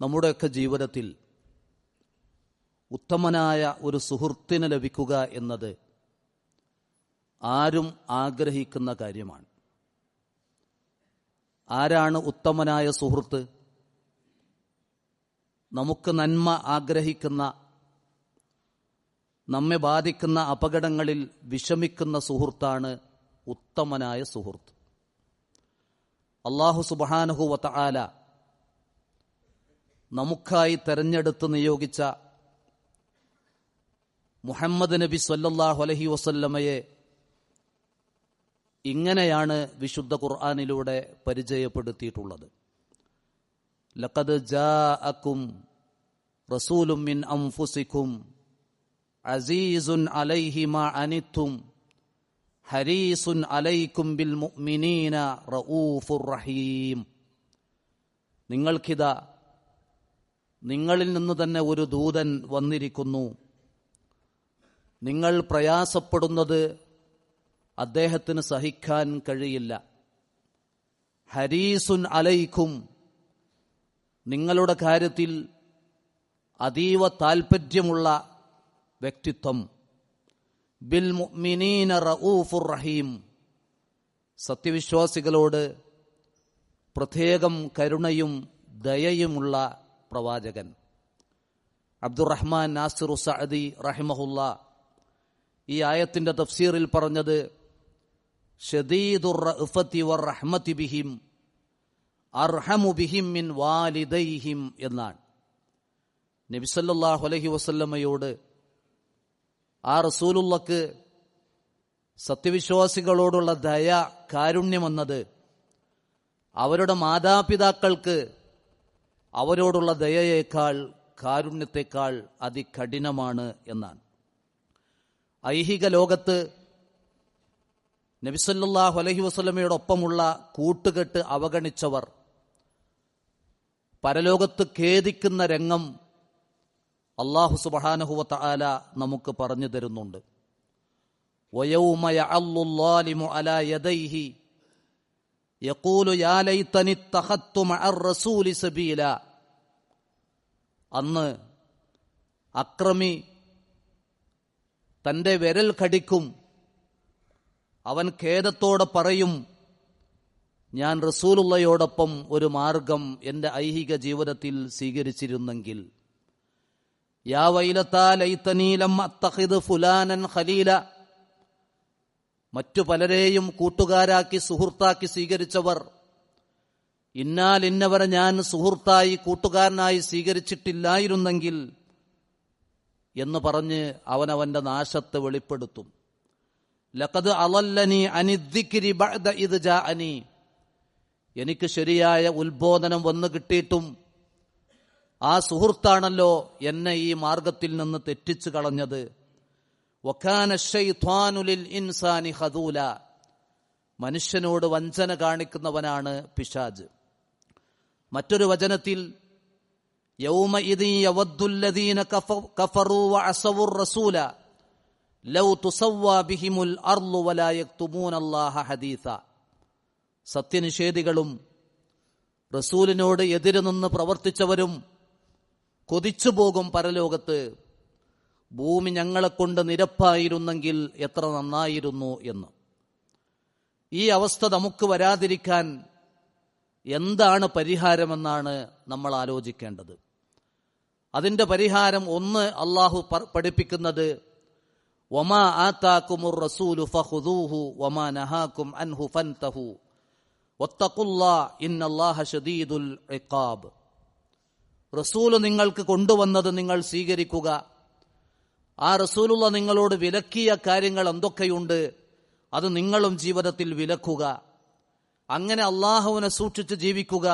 നമ്മുടെയൊക്കെ ജീവിതത്തിൽ ഉത്തമനായ ഒരു സുഹൃത്തിന് ലഭിക്കുക എന്നത് ആരും ആഗ്രഹിക്കുന്ന കാര്യമാണ്. ആരാണ് ഉത്തമനായ സുഹൃത്ത്? നമുക്ക് നന്മ ആഗ്രഹിക്കുന്ന നമ്മെ ബാധിക്കുന്ന അപകടങ്ങളിൽ വിഷമിക്കുന്ന സുഹൃത്താണ് ഉത്തമനായ സുഹൃത്ത്. അള്ളാഹു സുബാനുഹു വത്തആല നമുക്കായി തെരഞ്ഞെടുത്ത് നിയോഗിച്ച മുഹമ്മദ് നബി സല്ലല്ലാഹു അലഹി വസല്ലമയെ ഇങ്ങനെയാണ് വിശുദ്ധ ഖുർആാനിലൂടെ പരിചയപ്പെടുത്തിയിട്ടുള്ളത്. ലഖദ് ജാഅക്കും റസൂലും മിൻ അംഫുസിക്കും അസീസുൻ അലൈഹിമ അനിത്തും ഹരീസുൻ അലൈക്കും ബിൽ മുഅ്മിനീന റഊഫുർ റഹീം. നിങ്ങൾക്കിതാ നിങ്ങളിൽ നിന്ന് തന്നെ ഒരു ദൂതൻ വന്നിരിക്കുന്നു. നിങ്ങൾ പ്രയാസപ്പെടുന്നത് അദ്ദേഹത്തിന് സഹിക്കാൻ കഴിയില്ല. ഹരീസുൻ അലൈക്കും നിങ്ങളുടെ കാര്യത്തിൽ അതീവ താൽപ്പര്യമുള്ള വ്യക്തിത്വം. ബിൽ മിനീന റഊഫുർ റഹീം സത്യവിശ്വാസികളോട് പ്രത്യേകം കരുണയും ദയയുമുള്ള പ്രവാചകൻ. അബ്ദുറഹ്മാൻ നാസിറു സഅദി റഹിമഹുല്ല ഈ ആയത്തിന്റെ തഫ്സീറിൽ പറഞ്ഞത് ഷദീദുർ വർ ബിഹിം അർഹമു ബിഹിം മിൻ വാലിദൈഹിം എന്നാണ്. നബി സല്ലല്ലാഹു അലൈഹി വസല്ലമയോട് ആ റസൂലുള്ളക്ക് സത്യവിശ്വാസികളോടുള്ള ദയ കാരുണ്യം കാരുണ്യമെന്നത് അവരുടെ മാതാപിതാക്കൾക്ക് അവരോടുള്ള ദയയേക്കാൾ കാരുണ്യത്തെക്കാൾ അതികഠിനമാണ് എന്നാണ്. ഐഹിക ലോകത്ത് നബിസല്ലാഹു അലഹി വസ്ലമയോടൊപ്പമുള്ള കൂട്ടുകെട്ട് അവഗണിച്ചവർ പരലോകത്ത് ഖേദിക്കുന്ന രംഗം അള്ളാഹു സുബഹാനഹുവത്ത ആല നമുക്ക് പറഞ്ഞു തരുന്നുണ്ട്. യഖൂലു യാ ലൈതനി തഖത്തു മഅർ റസൂലി സബീല അന്ന് അക്രമി തന്റെ വിരൽ കടിക്കും അവൻ ഖേദത്തോടെ പറയും ഞാൻ റസൂലുള്ളയോടൊപ്പം ഒരു മാർഗം എന്റെ ഐഹിക ജീവിതത്തിൽ സ്വീകരിച്ചിരുന്നെങ്കിൽ. യാ വൈലത്താ ലൈത്തനീലം അത്തഹിദ് ഫുലാനൻ ഖലീല. മറ്റു പലരെയും കൂട്ടുകാരാക്കി സുഹൃത്താക്കി സ്വീകരിച്ചവർ ഇന്നാൽ ഇന്നവരെ ഞാൻ സുഹൃത്തായി കൂട്ടുകാരനായി സ്വീകരിച്ചിട്ടില്ലായിരുന്നെങ്കിൽ എന്ന് പറഞ്ഞ് അവനവന്റെ നാശത്തെ വെളിപ്പെടുത്തും. ലക്കത് അലല്ലനി അനിദ്ദിക്കിരി ഇത് ജാഅനി. എനിക്ക് ശരിയായ ഉത്ബോധനം വന്നു കിട്ടിയിട്ടും ആ സുഹൃത്താണല്ലോ എന്നെ ഈ മാർഗത്തിൽ നിന്ന് തെറ്റിച്ചു കളഞ്ഞത്. ഇൻസാനി ഹദൂല. മനുഷ്യനോട് വഞ്ചന കാണിക്കുന്നവനാണ് പിശാജ്. മറ്റൊരു വചനത്തിൽ സത്യനിഷേധികളും റസൂലിനോട് എതിര് നിന്ന് പ്രവർത്തിച്ചവരും കൊതിച്ചു പോകും പരലോകത്ത്. ഭൂമി ഞങ്ങളെ കൊണ്ട് നിരപ്പായിരുന്നെങ്കിൽ എത്ര നന്നായിരുന്നു എന്ന്. ഈ അവസ്ഥ നമുക്ക് വരാതിരിക്കാൻ എന്താണ് പരിഹാരമെന്നാണ് നമ്മൾ ആലോചിക്കേണ്ടത്. അതിന്റെ പരിഹാരം ഒന്ന് അള്ളാഹു പഠിപ്പിക്കുന്നത് വമാ ആത്താക്കുമുർ റസൂലു ഫഖുദൂഹു വമാ നഹാക്കും അൻഹു ഫൻതഹു വത്തഖുല്ലാ ഇന്നല്ലാഹ ഷദീദുൽ ഇഖാബ്. റസൂൽ നിങ്ങൾക്ക് കൊണ്ടുവന്നത് നിങ്ങൾ സ്വീകരിക്കുക. ആ റസൂലുള്ള നിങ്ങളോട് വിലക്കിയ കാര്യങ്ങൾ എന്തൊക്കെയുണ്ട് അത് നിങ്ങളും ജീവിതത്തിൽ വിലക്കുക. അങ്ങനെ അള്ളാഹുവിനെ സൂക്ഷിച്ച് ജീവിക്കുക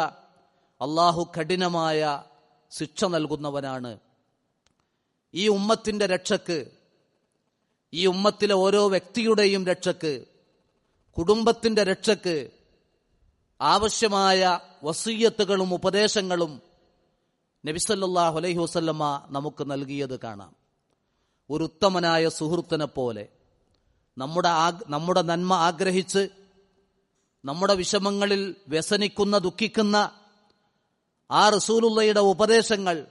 അള്ളാഹു കഠിനമായ ശിക്ഷ നൽകുന്നവനാണ്. ഈ ഉമ്മത്തിന്റെ രക്ഷക്ക് ഈ ഉമ്മത്തിലെ ഓരോ വ്യക്തിയുടെയും രക്ഷക്ക് കുടുംബത്തിന്റെ രക്ഷക്ക് ആവശ്യമായ വസീയത്തുകളും ഉപദേശങ്ങളും നബിസല്ലാഹു അലൈഹി വസ്ല്ലമ്മ നമുക്ക് നൽകിയത് കാണാം. ഒരു ഉത്തമനായ സുഹൃത്തിനെ പോലെ നമ്മുടെ നമ്മുടെ നന്മ ആഗ്രഹിച്ച് നമ്മുടെ വിഷമങ്ങളിൽ വ്യസനിക്കുന്ന ദുഃഖിക്കുന്ന ആ റസൂലുള്ളയുടെ ഉപദേശങ്ങൾ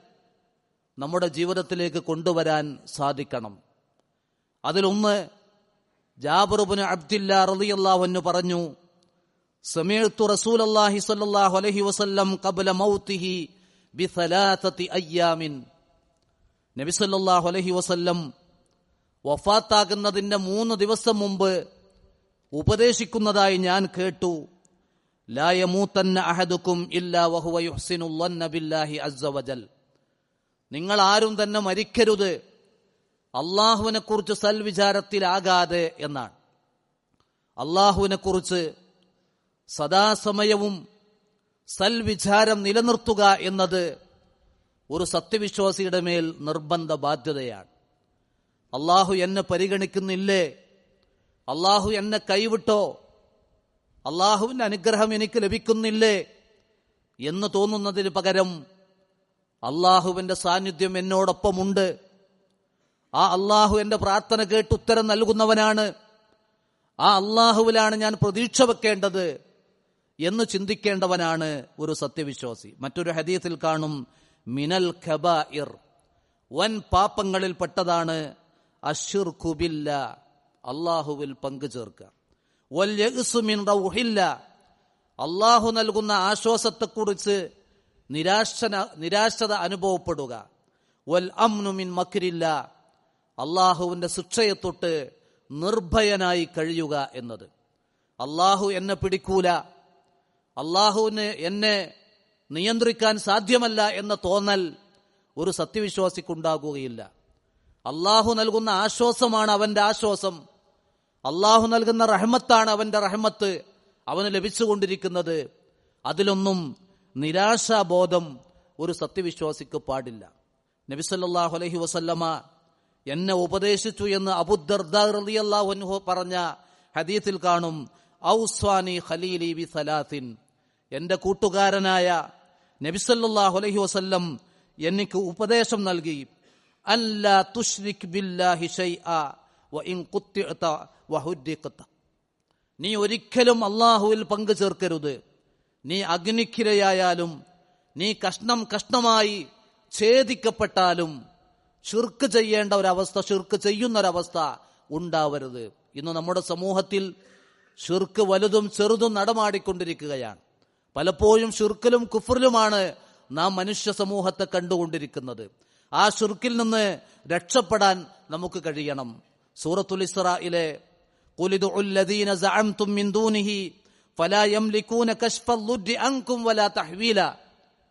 നമ്മുടെ ജീവിതത്തിലേക്ക് കൊണ്ടുവരാൻ സാധിക്കണം. അതിലൊന്ന് ജാബറുബിന് അബ്ദില്ല റളിയല്ലാഹു പറഞ്ഞു സമീഴ്ത്തു റസൂൽ അള്ളാഹി സ്വല്ലല്ലാഹു അലഹി വസല്ലം കബല മൗത്തിഹി ബിസലാസത്തി അയ്യാമിൻ. നബി അലഹി വസല്ലം വഫാത്താകുന്നതിന്റെ മൂന്ന് ദിവസം മുമ്പ് ഉപദേശിക്കുന്നതായി ഞാൻ കേട്ടു. അഹദുക്കും ഇല്ലാ നിങ്ങൾ ആരും തന്നെ മരിക്കരുത്. അള്ളാഹുവിനെ കുറിച്ച് സൽവിചാരത്തിലാകാതെ എന്നാണ്. അള്ളാഹുവിനെ കുറിച്ച് സദാസമയവും സൽവിചാരം നിലനിർത്തുക എന്നത് ഒരു സത്യവിശ്വാസിയുടെ മേൽ നിർബന്ധ ബാധ്യതയാണ്. അള്ളാഹു എന്നെ പരിഗണിക്കുന്നില്ലേ? അള്ളാഹു എന്നെ കൈവിട്ടോ? അള്ളാഹുവിന്റെ അനുഗ്രഹം എനിക്ക് ലഭിക്കുന്നില്ലേ എന്ന് തോന്നുന്നതിന് പകരം അള്ളാഹുവിന്റെ സാന്നിധ്യം എന്നോടൊപ്പമുണ്ട്. ആ അള്ളാഹു എന്റെ പ്രാർത്ഥന കേട്ട് ഉത്തരം നൽകുന്നവനാണ്. ആ അള്ളാഹുവിലാണ് ഞാൻ പ്രതീക്ഷ വെക്കേണ്ടത് എന്ന് ചിന്തിക്കേണ്ടവനാണ് ഒരു സത്യവിശ്വാസി. മറ്റൊരു ഹദീത്തിൽ കാണും മിനൽ ഖബാഇർ വൻ പാപങ്ങളിൽ പെട്ടതാണ് അഷിർഖുബില്ല അള്ളാഹുവിൽ പങ്കു ചേർക്കുക. വൽ യഅ്സു മിൻ റൗഹില്ല. അള്ളാഹു നൽകുന്ന ആശ്വാസത്തെക്കുറിച്ച് നിരാശന നിരാശത അനുഭവപ്പെടുക. വൽ അംനുമിൻ മക്കിരില്ല അള്ളാഹുവിന്റെ ശിക്ഷയെ തൊട്ട് നിർഭയനായി കഴിയുക എന്നത്. അള്ളാഹു എന്നെ പിടിക്കൂല. അള്ളാഹുവിന് എന്നെ നിയന്ത്രിക്കാൻ സാധ്യമല്ല എന്ന തോന്നൽ ഒരു സത്യവിശ്വാസിക്കുണ്ടാകുകയില്ല. അള്ളാഹു നൽകുന്ന ആശ്വാസമാണ് അവന്റെ ആശ്വാസം. അള്ളാഹു നൽകുന്ന റഹ്മത്താണ് അവന്റെ റഹ്മത്ത്. അവന് ലഭിച്ചുകൊണ്ടിരിക്കുന്നത്. അതിലൊന്നും നിരാശാബോധം ഒരു സത്യവിശ്വാസിക്ക് പാടില്ല. നബിസല്ലാഹു അലഹി വസല്ലമ എന്നെ ഉപദേശിച്ചു എന്ന് അബുദർദാഹു പറഞ്ഞ ഹദീത്തിൽ കാണും. ഔസ്വാനി ഖലീലി ബി സലാത്തിൻ. എന്റെ കൂട്ടുകാരനായ നബിസല്ലാഹു അലഹി വസല്ലം എനിക്ക് ഉപദേശം നൽകി. അല്ല ബില്ലാ ബില്ലാഹി ഷൈഅ നീ ഒരിക്കലും അള്ളാഹുവിൽ പങ്കു ചേർക്കരുത്. നീ അഗ്നിക്കിരയായാലും നീ കഷ്ണം കഷ്ണമായി ഛേദിക്കപ്പെട്ടാലും ചുർക്ക് ചെയ്യേണ്ട ഒരവസ്ഥ ചുർക്ക് ചെയ്യുന്ന ഒരവസ്ഥ ഉണ്ടാവരുത്. ഇന്ന് നമ്മുടെ സമൂഹത്തിൽ ചുർക്ക് വലുതും ചെറുതും നടമാടിക്കൊണ്ടിരിക്കുകയാണ്. പലപ്പോഴും ചുർക്കിലും കുഫറിലുമാണ് നാം മനുഷ്യ സമൂഹത്തെ കണ്ടുകൊണ്ടിരിക്കുന്നത്. ആ ചുർക്കിൽ നിന്ന് രക്ഷപ്പെടാൻ നമുക്ക് കഴിയണം. സൂറത്തുൽ ഇസ്രായിലെ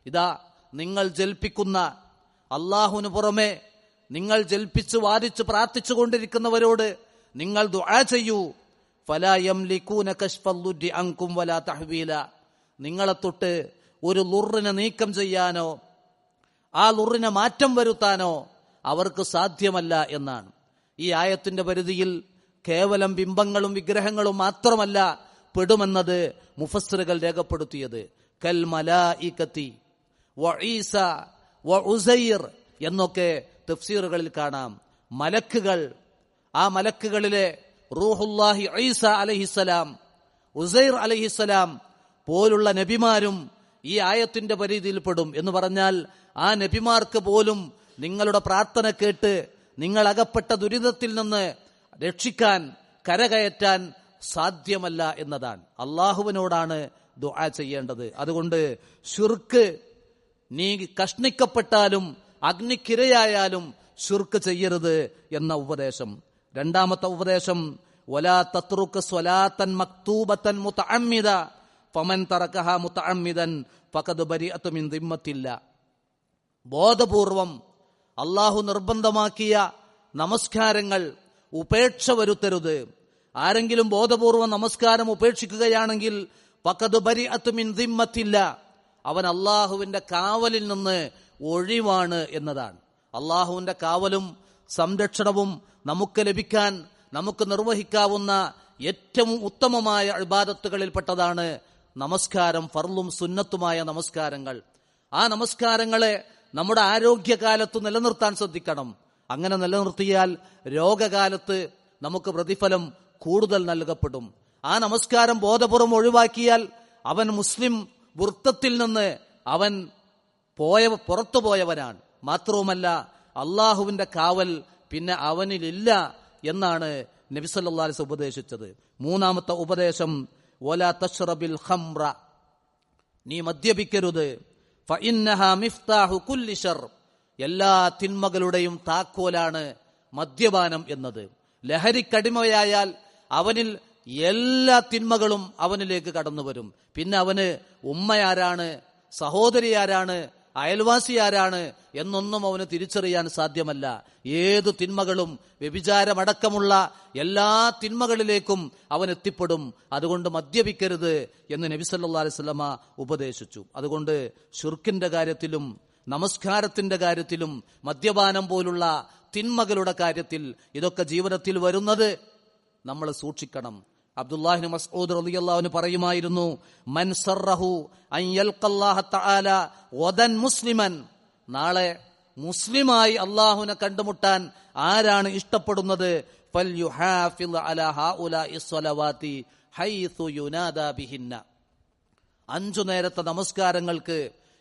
ഇതാ നിങ്ങൾ ജൽപ്പിക്കുന്ന അള്ളാഹുവിന് പുറമെ നിങ്ങൾ ജൽപ്പിച്ചു വാദിച്ചു പ്രാർത്ഥിച്ചു കൊണ്ടിരിക്കുന്നവരോട് നിങ്ങൾ ദുആ ചെയ്യൂ. ഫലായം അങ്കും വലാ തഹ്വീല. നിങ്ങളെ തൊട്ട് ഒരു ലുറിനെ നീക്കം ചെയ്യാനോ ആ ലുറിനെ മാറ്റം വരുത്താനോ അവർക്ക് സാധ്യമല്ല എന്നാണ്. ഈ ആയത്തിന്റെ പരിധിയിൽ കേവലം ബിംബങ്ങളും വിഗ്രഹങ്ങളും മാത്രമല്ല പെടുമെന്നത് മുഫസ്സറുകൾ രേഖപ്പെടുത്തിയത്. കൽ മലായികത്തി വഈസ വഉസൈർ എന്നൊക്കെ തഫ്സീറുകളിൽ കാണാം. മലക്കുകൾ ആ മലക്കുകളിലെ റൂഹുല്ലാഹി ഈസ അലഹിസലാം ഉസൈർ അലഹിസലാം പോലുള്ള നബിമാരും ഈ ആയത്തിന്റെ പരിധിയിൽ പെടും എന്ന് പറഞ്ഞാൽ ആ നബിമാർക്ക് പോലും നിങ്ങളുടെ പ്രാർത്ഥന കേട്ട് നിങ്ങൾ അകപ്പെട്ട ദുരിതത്തിൽ നിന്ന് രക്ഷിക്കാൻ കരകയറ്റാൻ സാധ്യമല്ല എന്നതാണ്. അള്ളാഹുവിനോടാണ് ദുആ ചെയ്യേണ്ടത്. അതുകൊണ്ട് ഷുർക്ക് നീ കഷ്ണിക്കപ്പെട്ടാലും അഗ്നിക്കിരയായാലും ഷുർക്ക് ചെയ്യരുത് എന്ന ഉപദേശം. രണ്ടാമത്തെ ഉപദേശം വലാ തത്രുക്ക് സ്വലാത്തൻ മക്തൂബത്തൻ മുത്തഅമ്മിദ ഫമൻ തറക്കഹ മുത്തഅമ്മിദൻ ഫഖദ് ബരിഅത്തു മിൻ ദിമ്മത്തില്ല. ബോധപൂർവം അള്ളാഹു നിർബന്ധമാക്കിയ നമസ്കാരങ്ങൾ ഉപേക്ഷ വരുത്തരുത്. ആരെങ്കിലും ബോധപൂർവം നമസ്കാരം ഉപേക്ഷിക്കുകയാണെങ്കിൽ പക്കത് ബരി അത്തുമിൻ ദിമ്മത്തില്ല. അവൻ അള്ളാഹുവിന്റെ കാവലിൽ നിന്ന് ഒഴിവാണ് എന്നതാണ്. അള്ളാഹുവിന്റെ കാവലും സംരക്ഷണവും നമുക്ക് ലഭിക്കാൻ നമുക്ക് നിർവഹിക്കാവുന്ന ഏറ്റവും ഉത്തമമായ അഴിബാദത്തുകളിൽപ്പെട്ടതാണ് നമസ്കാരം ഫർലും സുന്നത്തുമായ നമസ്കാരങ്ങൾ. ആ നമസ്കാരങ്ങളെ നമ്മുടെ ആരോഗ്യകാലത്ത് നിലനിർത്താൻ ശ്രദ്ധിക്കണം. അങ്ങനെ നിലനിർത്തിയാൽ രോഗകാലത്ത് നമുക്ക് പ്രതിഫലം കൂടുതൽ നൽകപ്പെടും. ആ നമസ്കാരം ബോധപൂർവം ഒഴിവാക്കിയാൽ അവൻ മുസ്ലിം വൃത്തത്തിൽ നിന്ന് അവൻ പോയ പുറത്തു പോയവനാണ്. മാത്രവുമല്ല അള്ളാഹുവിന്റെ കാവൽ പിന്നെ അവനിലില്ല എന്നാണ് നബിസല്ലാസ് ഉപദേശിച്ചത്. മൂന്നാമത്തെ ഉപദേശം ഒല തഷ്റബിൽ ഖംറ. നീ മദ്യപിക്കരുത്. എല്ലാ തിന്മകളുടെയും താക്കോലാണ് മദ്യപാനം എന്നത്. ലഹരിക്കടിമയായാൽ അവനിൽ എല്ലാ തിന്മകളും അവനിലേക്ക് കടന്നു വരും പിന്നെ അവന് ഉമ്മയാരാണ് സഹോദരി ആരാണ് അയൽവാസി ആരാണ് എന്നൊന്നും അവന് തിരിച്ചറിയാൻ സാധ്യമല്ല. ഏതു തിന്മകളും വ്യഭിചാരമടക്കമുള്ള എല്ലാ തിന്മകളിലേക്കും അവൻ എത്തിപ്പെടും. അതുകൊണ്ട് മദ്യപിക്കരുത് എന്ന് നബി സല്ലാ അലൈവല്ലമ ഉപദേശിച്ചു. അതുകൊണ്ട് ഷുർക്കിന്റെ കാര്യത്തിലും നമസ്കാരത്തിന്റെ കാര്യത്തിലും മദ്യപാനം പോലുള്ള തിന്മകളുടെ കാര്യത്തിൽ ഇതൊക്കെ ജീവിതത്തിൽ വരുന്നത് നമ്മൾ സൂക്ഷിക്കണം. അബ്ദുല്ലാഹിന് മസ്ഊദ് റളിയല്ലാഹുവിന് പറയുമായിരുന്നു മൻ സറഹു അൻ യൽഖല്ലാഹ തആല വദൻ മുസ്ലിമൻ. നാളെ മുസ്ലിമായി അള്ളാഹുവിനെ കണ്ടുമുട്ടാൻ ആരാണ് ഇഷ്ടപ്പെടുന്നത്? അഞ്ചു നേരത്തെ നമസ്കാരങ്ങൾക്ക്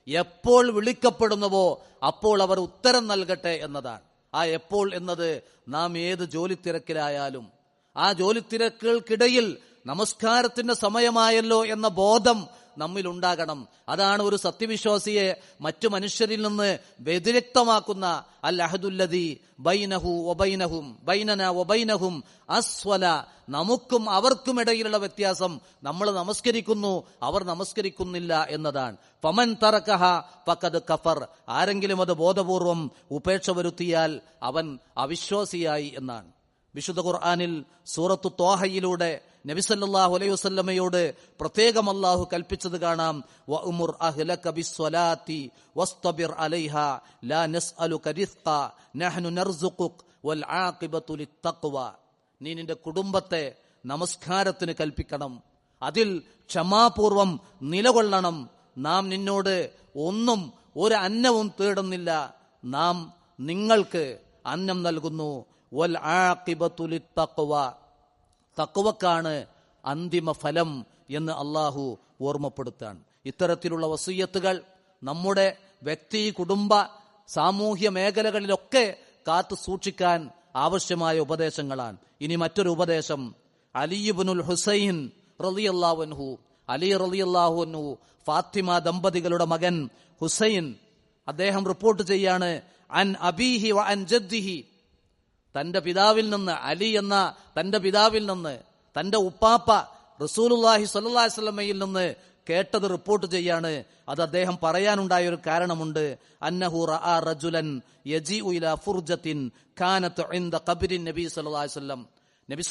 എപ്പോൾ വിളിക്കപ്പെടുന്നുവോ അപ്പോൾ അവർ ഉത്തരം നൽകട്ടെ എന്നതാണ്. ആ എപ്പോൾ എന്നത് നാം ഏത് ജോലി തിരക്കിലായാലും ആ ജോലി തിരക്കുകൾക്കിടയിൽ നമസ്കാരത്തിന്റെ സമയമായല്ലോ എന്ന ബോധം നമ്മിൽ ഉണ്ടാകണം അതാണ് ഒരു സത്യവിശ്വാസിയെ മറ്റു മനുഷ്യരിൽ നിന്ന് വ്യതിരിക്തമാക്കുന്ന അൽ അഹദുല്ലതി ബൈനഹു ഒബൈനഹും ബൈനന ഒബൈനഹും അസ്വല നമുക്കും അവർക്കും ഇടയിലുള്ള വ്യത്യാസം. നമ്മൾ നമസ്കരിക്കുന്നു അവർ നമസ്കരിക്കുന്നില്ല എന്നതാണ്. പമൻ തറക്കഹ പക്കത് കഫർ. ആരെങ്കിലും അത് ബോധപൂർവം ഉപേക്ഷ വരുത്തിയാൽ അവൻ അവിശ്വാസിയായി എന്നാണ്. വിശുദ്ധ ഖുർആാനിൽ സൂറത്തു തോഹയിലൂടെ നബിസല്ലാഹു അലൈഹി വസല്ലമയോട് പ്രത്യേകം അള്ളാഹു കൽപ്പിച്ചത് കാണാം. നീ നിന്റെ കുടുംബത്തെ നമസ്കാരത്തിന് കൽപ്പിക്കണം. അതിൽ ക്ഷമാപൂർവം നിലകൊള്ളണം. നാം നിന്നോട് ഒന്നും ഒരു അന്നവും തേടുന്നില്ല. നാം നിങ്ങൾക്ക് അന്നം നൽകുന്നു. വൽ തക്കുവക്കാണ് അന്തിമ ഫലം എന്ന് അള്ളാഹു ഓർമ്മപ്പെടുത്താൻ ഇത്തരത്തിലുള്ള വസൂയത്തുകൾ നമ്മുടെ വ്യക്തി കുടുംബ സാമൂഹ്യ മേഖലകളിലൊക്കെ കാത്തു സൂക്ഷിക്കാൻ ആവശ്യമായ ഉപദേശങ്ങളാണ്. ഇനി മറ്റൊരു ഉപദേശം അലിയുബുനുൽ ഹുസൈൻ റലിയല്ലാവൻഹു അലി റലിയല്ലാഹുൻഹു ഫാത്തിമ ദമ്പതികളുടെ മകൻ ഹുസൈൻ അദ്ദേഹം റിപ്പോർട്ട് ചെയ്യാണ് അൻ അബീഹി അൻ ജദ്ദിഹി. തന്റെ പിതാവിൽ നിന്ന് അലി എന്ന തന്റെ പിതാവിൽ നിന്ന് തന്റെ ഉപ്പാപ്പ റസൂലുല്ലാഹി സല്ലല്ലാഹി സ്വലമയിൽ നിന്ന് കേട്ടത് റിപ്പോർട്ട് ചെയ്യാണ്. അത് അദ്ദേഹം പറയാനുണ്ടായ ഒരു കാരണമുണ്ട്. അന്നഹു റജുലൻ നബി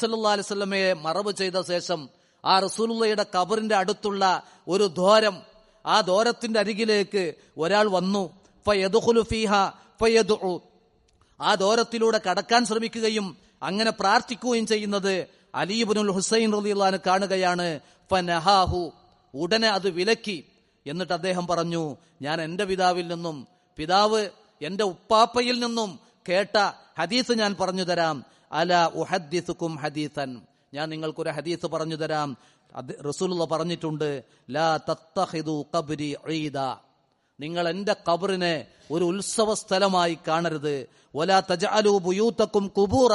നബി മറവ് ചെയ്ത ശേഷം ആ റസൂലുള്ളയുടെ കബറിന്റെ അടുത്തുള്ള ഒരു ദ്വാരം ആ ദ്വാരത്തിന്റെ അരികിലേക്ക് ഒരാൾ വന്നു. ഫീഹ ആ ദോരത്തിലൂടെ കടക്കാൻ ശ്രമിക്കുകയും അങ്ങനെ പ്രാർത്ഥിക്കുകയും ചെയ്യുന്നത് അലീബുനുൽ ഹുസൈൻ റലിയുള്ള കാണുകയാണ്. ഫനഹാഹു. ഉടനെ അത് വിലക്കി. എന്നിട്ട് അദ്ദേഹം പറഞ്ഞു ഞാൻ എന്റെ പിതാവിൽ നിന്നും പിതാവ് എന്റെ ഉപ്പാപ്പയിൽ നിന്നും കേട്ട ഹദീസ് ഞാൻ പറഞ്ഞു തരാം. അല ഉഹദ്ദിസുക്കും ഹദീസൻ. ഞാൻ നിങ്ങൾക്കൊരു ഹദീസ് പറഞ്ഞു തരാം. റസൂലുള്ള പറഞ്ഞിട്ടുണ്ട് ലാ തത്തഹിദു കബരി ഈദ. നിങ്ങൾ എന്റെ കബറിനെ ഒരു ഉത്സവ സ്ഥലമായി കാണരുത്. ഒല തജഅലു ബുയൂത്തക്കും കുബൂറ.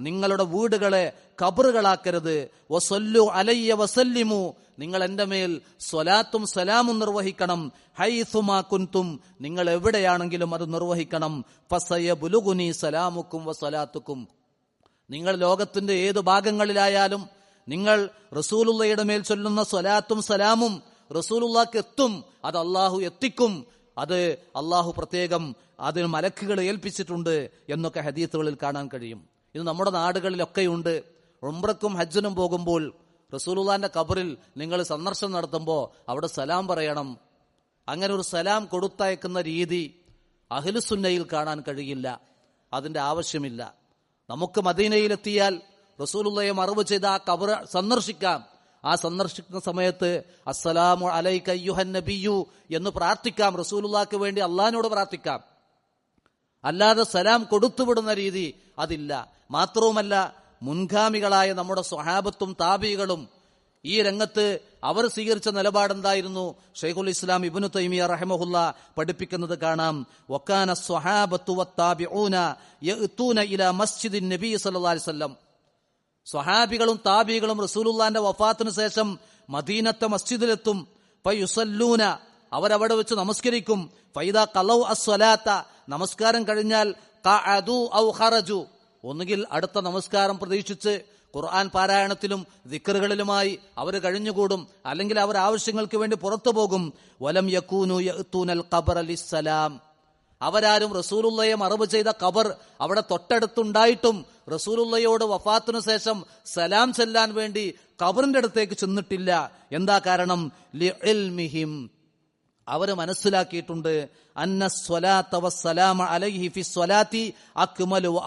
നിങ്ങളുടെ വീടുകളെ കബറുകളാക്കരുത്. വസല്ലു അലയ്യ വസല്ലിമു. നിങ്ങൾ എന്റെ മേൽ സ്വലാത്തും സലാമും നിർവഹിക്കണം. ഹൈസുമാക്കുന്തും നിങ്ങൾ എവിടെയാണെങ്കിലും അത് നിർവഹിക്കണം. ഫസയ ബുലുഗുനി സലാമുക്കും വസലാത്തുക്കും. നിങ്ങൾ ലോകത്തിന്റെ ഏത് ഭാഗങ്ങളിലായാലും നിങ്ങൾ റസൂലുള്ളയുടെ മേൽ ചൊല്ലുന്ന സ്വലാത്തും സലാമും റസൂലുള്ളാക്ക് എത്തും. അത് അള്ളാഹു എത്തിക്കും. അത് അള്ളാഹു പ്രത്യേകം അതിന് മലക്കുകൾ ഏൽപ്പിച്ചിട്ടുണ്ട് എന്നൊക്കെ ഹദീത്തുകളിൽ കാണാൻ കഴിയും. ഇത് നമ്മുടെ നാടുകളിലൊക്കെയുണ്ട്. ഉംറക്കും ഹജ്ജിനും പോകുമ്പോൾ റസൂലുള്ളാന്റെ കബറിൽ നിങ്ങൾ സന്ദർശനം നടത്തുമ്പോൾ അവിടെ സലാം പറയണം. അങ്ങനെ ഒരു സലാം കൊടുത്തയക്കുന്ന രീതി അഖിലുസുന്നയിൽ കാണാൻ കഴിയില്ല. അതിന്റെ ആവശ്യമില്ല. നമുക്ക് മദീനയിലെത്തിയാൽ റസൂലുള്ളയെ മറവ് ചെയ്ത് ആ കബർ സന്ദർശിക്കാം. ആ സന്ദർശിക്കുന്ന സമയത്ത് അസ്സലാമു അലൈക അയ്യുഹൻ നബിയു എന്ന് പ്രാർത്ഥിക്കാം. റസൂലുള്ളാക്ക് വേണ്ടി അള്ളഹാനോട് പ്രാർത്ഥിക്കാം. അല്ലാതെ സലാം കൊടുത്തുവിടുന്ന രീതി അതില്ല. മാത്രവുമല്ല മുൻഗാമികളായ നമ്മുടെ സ്വഹാബത്തും താപികളും ഈ രംഗത്ത് അവർ സ്വീകരിച്ച നിലപാടെന്തായിരുന്നു? ഷെയ്ഖുൽ ഇസ്ലാം ഇബ്നു തൈമിയ റഹമഹുല്ല പഠിപ്പിക്കുന്നത് കാണാം. വക്കാന സ്വഹാബത്തു വത്താബിഊന യഅ്തൂന ഇലാ മസ്ജിദിൻ നബി സല്ലല്ലാഹു അലൈഹി വസല്ലം സ്വഹാബികളും താബികളും റസൂലുല്ലാന്റെ വഫാത്തിനു ശേഷം മദീനത്തെ മസ്ജിദിലെത്തും. ഫയുസല്ലൂന അവരവിടെ വെച്ച് നമസ്കരിക്കും. ഫൈദ കലൗ അസ്വലാത്ത നമസ്കാരം കഴിഞ്ഞാൽ ഔ ഒന്നുകിൽ അടുത്ത നമസ്കാരം പ്രതീക്ഷിച്ച് ഖുർആൻ പാരായണത്തിലും ദിക്കറുകളിലുമായി അവർ കഴിഞ്ഞുകൂടും. അല്ലെങ്കിൽ അവർ ആവശ്യങ്ങൾക്ക് വേണ്ടി പുറത്തു പോകും വലം യക്കൂനു യഅ്തൂനൽ ഖബറ ലിസ്സലാം. അവരാരും റസൂലുള്ളയെ മറവ് ചെയ്ത കബർ അവിടെ തൊട്ടടുത്തുണ്ടായിട്ടും റസൂലുള്ളയോട് വഫാത്തിനു ശേഷം സലാം ചെല്ലാൻ വേണ്ടി കബറിന്റെ അടുത്തേക്ക് ചെന്നിട്ടില്ല. എന്താ കാരണം? ലിഇൽമിഹിം അവർ മനസ്സിലാക്കിയിട്ടുണ്ട്. അന്ന അലൈഹി ഫി അക്മലു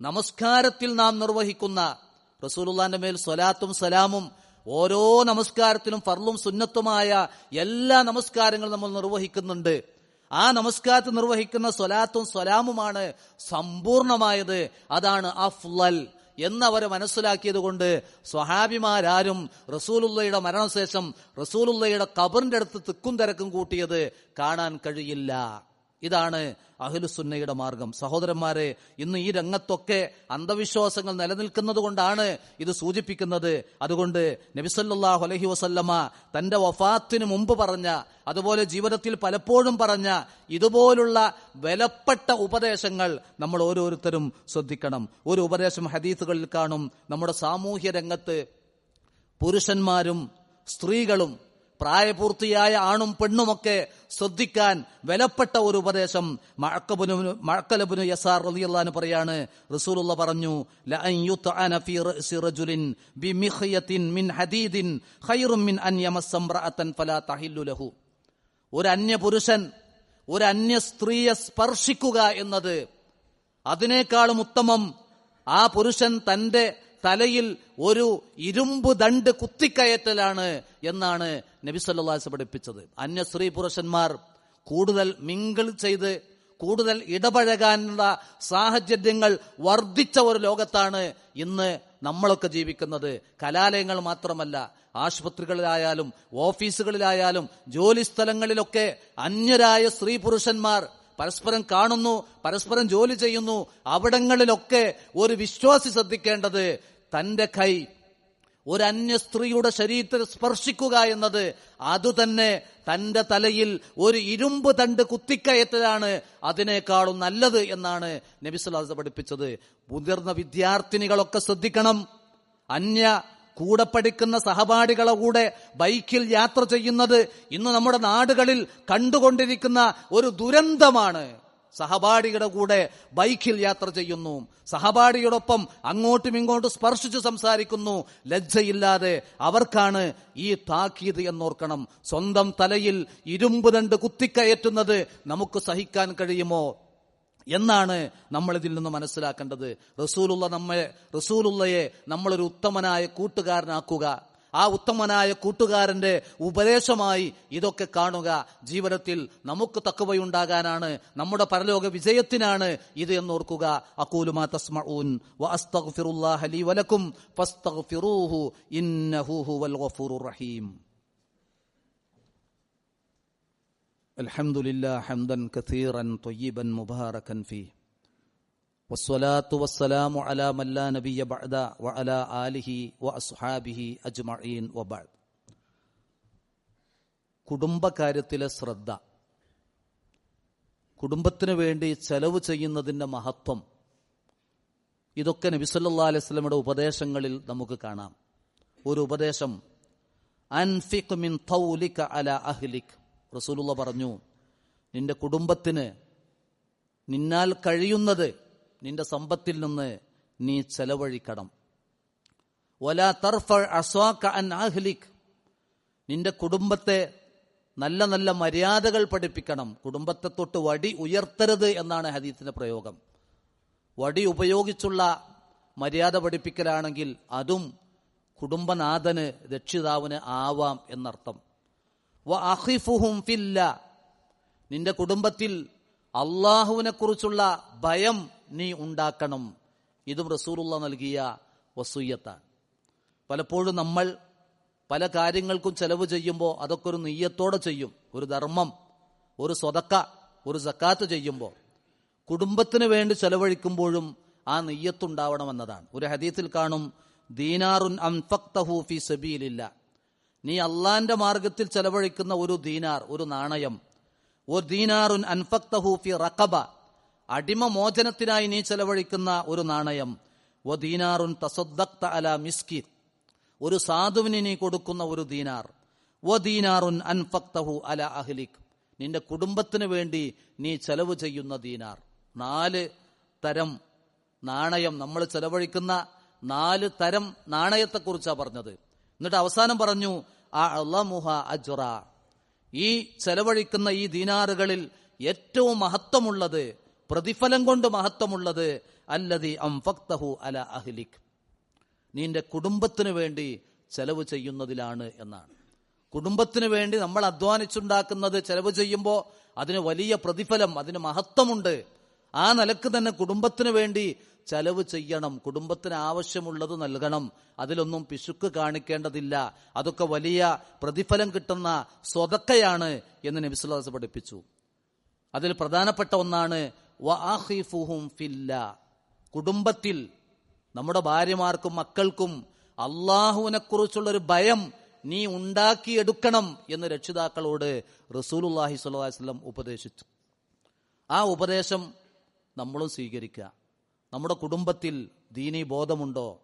നമസ്കാരത്തിൽ നാം നിർവഹിക്കുന്ന റസൂലുള്ളാന്റെ മേൽ സ്വലാത്തും സലാമും ഓരോ നമസ്കാരത്തിലും ഫർളും സുന്നത്തുമായ എല്ലാ നമസ്കാരങ്ങളും നമ്മൾ നിർവഹിക്കുന്നുണ്ട്. ആ നമസ്കാരത്തിൽ നിർവഹിക്കുന്ന സ്വലാത്തും സ്വലാമുമാണ് സമ്പൂർണമായത്. അതാണ് അഫ്ലൽ എന്നവരെ മനസ്സിലാക്കിയത് കൊണ്ട് സ്വഹാബിമാരാരും റസൂലുള്ളയുടെ മരണശേഷം റസൂലുള്ളയുടെ കബറിന്റെ അടുത്ത് തിക്കും തിരക്കും കൂട്ടിയത് കാണാൻ കഴിയില്ല. ഇതാണ് അഹിലുസുന്നയുടെ മാർഗം. സഹോദരന്മാരെ ഇന്ന് ഈ രംഗത്തൊക്കെ അന്ധവിശ്വാസങ്ങൾ നിലനിൽക്കുന്നത് കൊണ്ടാണ് ഇത് സൂചിപ്പിക്കുന്നത്. അതുകൊണ്ട് നബിസല്ലാഹു അലഹി വസല്ലമ തന്റെ വഫാത്തിന് മുമ്പ് പറഞ്ഞ അതുപോലെ ജീവിതത്തിൽ പലപ്പോഴും പറഞ്ഞ ഇതുപോലുള്ള വിലപ്പെട്ട ഉപദേശങ്ങൾ നമ്മൾ ഓരോരുത്തരും ശ്രദ്ധിക്കണം. ഒരു ഉപദേശം ഹദീസുകളിൽ കാണും. നമ്മുടെ സാമൂഹ്യ രംഗത്ത് പുരുഷന്മാരും സ്ത്രീകളും പ്രായപൂർത്തിയായ ആണും പെണ്ണുമൊക്കെ ശ്രദ്ധിക്കാൻ വിലപ്പെട്ട ഒരു ഉപദേശം മഴക്കബുനു മഴക്കലബുനു യസാർ റളിയല്ലാഹു പറയാണ്. റസൂലുള്ള പറഞ്ഞു ഒരു അന്യ പുരുഷൻ ഒരു അന്യ സ്ത്രീയെ സ്പർശിക്കുക എന്നത് അതിനേക്കാളും ഉത്തമം ആ പുരുഷൻ തന്റെ തലയിൽ ഒരു ഇരുമ്പ് ദണ്ട് കുത്തിക്കയറ്റലാണ് എന്നാണ് നബിസല്ലാസ് പഠിപ്പിച്ചത്. അന്യ സ്ത്രീ പുരുഷന്മാർ കൂടുതൽ മിങ്കിൾ ചെയ്ത് കൂടുതൽ ഇടപഴകാനുള്ള സാഹചര്യങ്ങൾ വർദ്ധിച്ച ഒരു ലോകത്താണ് ഇന്ന് നമ്മളൊക്കെ ജീവിക്കുന്നത്. കലാലയങ്ങൾ മാത്രമല്ല ആശുപത്രികളിലായാലും ഓഫീസുകളിലായാലും ജോലി സ്ഥലങ്ങളിലൊക്കെ അന്യരായ സ്ത്രീ പുരുഷന്മാർ പരസ്പരം കാണുന്നു പരസ്പരം ജോലി ചെയ്യുന്നു. അവിടങ്ങളിലൊക്കെ ഒരു വിശ്വാസി ശ്രദ്ധിക്കേണ്ടത് തന്റെ കൈ ഒരു അന്യ സ്ത്രീയുടെ ശരീരത്തിൽ സ്പർശിക്കുക എന്നത് അതുതന്നെ തന്റെ തലയിൽ ഒരു ഇരുമ്പ് തണ്ട് കുത്തിക്കയറ്റലാണ് അതിനേക്കാളും നല്ലത് എന്നാണ് നബിസുലാസ പഠിപ്പിച്ചത്. മുതിർന്ന വിദ്യാർത്ഥിനികളൊക്കെ ശ്രദ്ധിക്കണം. അന്യ കൂടെ പഠിക്കുന്ന സഹപാഠികളെ കൂടെ ബൈക്കിൽ യാത്ര ചെയ്യുന്നത് ഇന്ന് നമ്മുടെ നാടുകളിൽ കണ്ടുകൊണ്ടിരിക്കുന്ന ഒരു ദുരന്തമാണ്. സഹപാഠിയുടെ കൂടെ ബൈക്കിൽ യാത്ര ചെയ്യുന്നു. സഹപാഠിയോടൊപ്പം അങ്ങോട്ടും ഇങ്ങോട്ടും സ്പർശിച്ച് സംസാരിക്കുന്നു. ലജ്ജയില്ലാതെ അവർക്കാണ് ഈ താക്കീത് എന്നോർക്കണം. സ്വന്തം തലയിൽ ഇരുമ്പ് രണ്ട് കുത്തിക്കയറ്റുന്നത് നമുക്ക് സഹിക്കാൻ കഴിയുമോ? എന്നാണ് നമ്മൾ ഇതിൽ നിന്ന് മനസ്സിലാക്കേണ്ടത്. റസൂലുള്ള നമ്മെ റസൂലുള്ളയെ നമ്മളൊരു ഉത്തമനായ കൂട്ടുകാരനാക്കുക. ആ ഉത്തമനായ കൂട്ടുകാരന്റെ ഉപദേശമായി ഇതൊക്കെ കാണുക ജീവിതത്തിൽ നമുക്ക് തക്കവയുണ്ടാകാനാണ് നമ്മുടെ പരലോക വിജയത്തിനാണ് ഇത് എന്നോർക്കുക അക്കൂലുമാ തസ്മഊൻ വഅസ്തഗ്ഫിറുല്ലാഹ ലീ വലക്കും ഫസ്തഗ്ഫിറൂഹു ഇന്നഹു ഹുവൽ ഗഫൂറുർ റഹീം الحمد لله حمدا كثيرا طيبا مباركا فيه വസ്വലാത്തു വസ്സലാമു അലാ മല്ല നബിയ ബഅദ വ അല ആലിഹി വ അസ്ഹാബിഹി അജ്മഈൻ വബാദ് കുടുംബകാര്യത്തിലെ ശ്രദ്ധ. കുടുംബത്തിന് വേണ്ടി ചെലവ് ചെയ്യുന്നതിന്റെ മഹത്വം. ഇതൊക്കെ നബി സല്ലാ അലൈഹി അലൈസ്ലമിയുടെ ഉപദേശങ്ങളിൽ നമുക്ക് കാണാം. ഒരു ഉപദേശം അൻഫിഖ് മിൻ തൗലിക അല അഹ്ലിഖ് റസൂലുള്ള പറഞ്ഞു നിന്റെ കുടുംബത്തിന് നിന്നാൽ കഴിയുന്നത് നിന്റെ സമ്പത്തിൽ നിന്ന് നീ ചെലവഴിക്കണം. ഒല തർഫ അസ്വാക്ക അൻ ആഹ്ലിഖ് നിന്റെ കുടുംബത്തെ നല്ല നല്ല മര്യാദകൾ പഠിപ്പിക്കണം. കുടുംബത്തെ തൊട്ട് വടി ഉയർത്തരുത് എന്നാണ് ഹദീത്തിന്റെ പ്രയോഗം. വടി ഉപയോഗിച്ചുള്ള മര്യാദ പഠിപ്പിക്കലാണെങ്കിൽ അതും കുടുംബനാഥന് രക്ഷിതാവിന് ആവാം എന്നർത്ഥം. വ അഹിഫുഹും ഫില്ല. നിന്റെ കുടുംബത്തിൽ അള്ളാഹുവിനെ കുറിച്ചുള്ള ഭയം നീ ഉണ്ടാക്കണം. ഇതും റസൂറുള്ള നൽകിയ വസൂയത്താണ്. പലപ്പോഴും നമ്മൾ പല കാര്യങ്ങൾക്കും ചെലവ് ചെയ്യുമ്പോൾ അതൊക്കെ ഒരു നെയ്യത്തോടെ ചെയ്യും. ഒരു ധർമ്മം ഒരു സ്വതക്ക ഒരു സക്കാത്ത് ചെയ്യുമ്പോൾ കുടുംബത്തിന് വേണ്ടി ചെലവഴിക്കുമ്പോഴും ആ നെയ്യത്തുണ്ടാവണമെന്നതാണ്. ഒരു ഹദീത്തിൽ കാണും ദീനാറുൻ അൻഫക്തഹൂഫി സബീലില്ല. നീ അള്ളാന്റെ മാർഗത്തിൽ ചെലവഴിക്കുന്ന ഒരു ദീനാർ ഒരു നാണയം. ഒരു ദീനാറുൻ അൻഫക്തഹു ഫി റഖബ. അടിമ മോചനത്തിനായി നീ ചെലവഴിക്കുന്ന ഒരു നാണയം. ഒ ദീനാറുൻ തസദ്ദക്ത അല മിസ്കിൻ. ഒരു സാധുവിന് നീ കൊടുക്കുന്ന ഒരു ദീനാർ. ഒ ദീനാറുൻ അൻഫക്തഹു അല അഹ്ലിക്. നിന്റെ കുടുംബത്തിന് വേണ്ടി നീ ചെലവ് ചെയ്യുന്ന ദീനാർ. നാല് തരം നാണയം നമ്മൾ ചെലവഴിക്കുന്ന നാല് തരം നാണയത്തെക്കുറിച്ചാണ് പറഞ്ഞത്. എന്നിട്ട് അവസാനം പറഞ്ഞു ആ അള്ളമുഹ അജുറ. ഈ ചെലവഴിക്കുന്ന ഈ ദീനാറുകളിൽ ഏറ്റവും മഹത്വമുള്ളത് പ്രതിഫലം കൊണ്ട് മഹത്വമുള്ളത് അല്ലതി അംഫക്തഹു അല അഹ്ലിക്. നിന്റെ കുടുംബത്തിന് വേണ്ടി ചെലവ് ചെയ്യുന്നതിലാണ് എന്നാണ്. കുടുംബത്തിന് വേണ്ടി നമ്മൾ അധ്വാനിച്ചുണ്ടാക്കുന്നത് ചെലവ് ചെയ്യുമ്പോൾ അതിന് വലിയ പ്രതിഫലം അതിന് മഹത്വമുണ്ട്. ആ നിലയ്ക്ക് തന്നെ കുടുംബത്തിന് വേണ്ടി ചെലവ് ചെയ്യണം. കുടുംബത്തിന് ആവശ്യമുള്ളത് നൽകണം. അതിലൊന്നും പിശുക്ക് കാണിക്കേണ്ടതില്ല. അതൊക്കെ വലിയ പ്രതിഫലം കിട്ടുന്ന സ്വതക്കയാണ് എന്ന് നബിസുല്ലാസ് പഠിപ്പിച്ചു. അതിൽ പ്രധാനപ്പെട്ട ഒന്നാണ് വആഖിഫുഹും ഫില്ല. കുടുംബത്തിൽ നമ്മുടെ ഭാര്യമാർക്കും മക്കൾക്കും അള്ളാഹുവിനെ കുറിച്ചുള്ളൊരു ഭയം നീ ഉണ്ടാക്കിയെടുക്കണം എന്ന് രക്ഷിതാക്കളോട് റസൂലുല്ലാഹി വസല്ലം ഉപദേശിച്ചു. ആ ഉപദേശം നമ്മളും സ്വീകരിക്കുക. നമ്മുടെ കുടുംബത്തിൽ ദീനി ബോധമുണ്ടോ?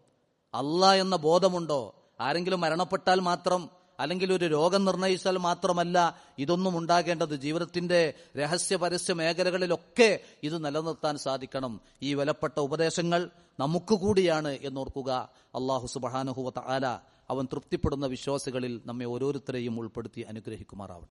അല്ലാ എന്ന ബോധമുണ്ടോ? ആരെങ്കിലും മരണപ്പെട്ടാൽ മാത്രം അല്ലെങ്കിൽ ഒരു രോഗം നിർണയിച്ചാൽ മാത്രമല്ല ഇതൊന്നും ഉണ്ടാകേണ്ടത്. ജീവിതത്തിന്റെ രഹസ്യ പരസ്യ മേഖലകളിലൊക്കെ ഇത് നിലനിർത്താൻ സാധിക്കണം. ഈ വിലപ്പെട്ട ഉപദേശങ്ങൾ നമുക്ക് കൂടിയാണ് എന്നോർക്കുക. അള്ളാഹു സുബാനുഹുവ ആല അവൻ തൃപ്തിപ്പെടുന്ന വിശ്വാസികളിൽ നമ്മെ ഓരോരുത്തരെയും ഉൾപ്പെടുത്തി അനുഗ്രഹിക്കുമാറാവട്ടെ.